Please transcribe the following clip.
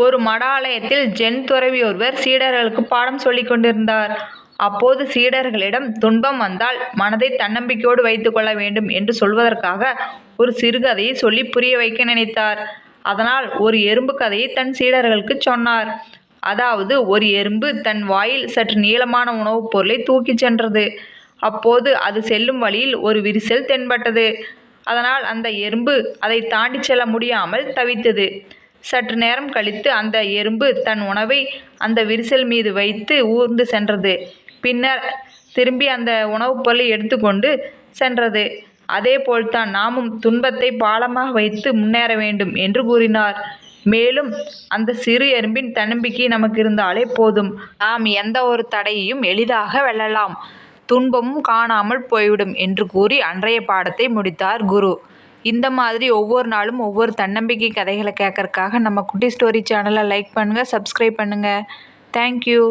ஒரு மடாலயத்தில் ஜென் துறவி ஒருவர் சீடர்களுக்கு பாடம் சொல்லிக் கொண்டிருந்தார். அப்போது சீடர்களிடம் துன்பம் வந்தால் மனதை தன்னம்பிக்கையோடு வைத்து கொள்ள வேண்டும் என்று சொல்வதற்காக ஒரு சிறுகதையை சொல்லி புரிய வைக்க நினைத்தார். அதனால் ஒரு எறும்பு கதையை தன் சீடர்களுக்குச் சொன்னார். அதாவது ஒரு எறும்பு தன் வாயில் சற்று நீளமான உணவுப் பொருளை தூக்கிச் சென்றது. அப்போது அது செல்லும் வழியில் ஒரு விரிசல் தென்பட்டது. அதனால் அந்த எறும்பு அதை தாண்டி செல்ல முடியாமல் தவித்தது. சற்று நேரம் கழித்து அந்த எறும்பு தன் உணவை அந்த விரிசல் மீது வைத்து ஊர்ந்து சென்றது. பின்னர் திரும்பி அந்த உணவுப் பொருளை எடுத்துக்கொண்டு சென்றது. அதே போல்தான் நாமும் துன்பத்தை பாலமாக வைத்து முன்னேற வேண்டும் என்று கூறினார். மேலும் அந்த சிறு எறும்பின் தன்னம்பிக்கை நமக்கு இருந்தாலே போதும் நாம் எந்த ஒரு தடையையும் எளிதாக வெல்லலாம் துன்பமும் காணாமல் போய்விடும் என்று கூறி அன்றைய பாடத்தை முடித்தார் குரு. இந்த மாதிரி ஒவ்வொரு நாளும் ஒவ்வொரு தன்னம்பிக்கை கதைகளை கேட்கறக்காக நம்ம குட்டி ஸ்டோரி சேனலை லைக் பண்ணுங்கள் சப்ஸ்கிரைப் பண்ணுங்கள் தேங்க்யூ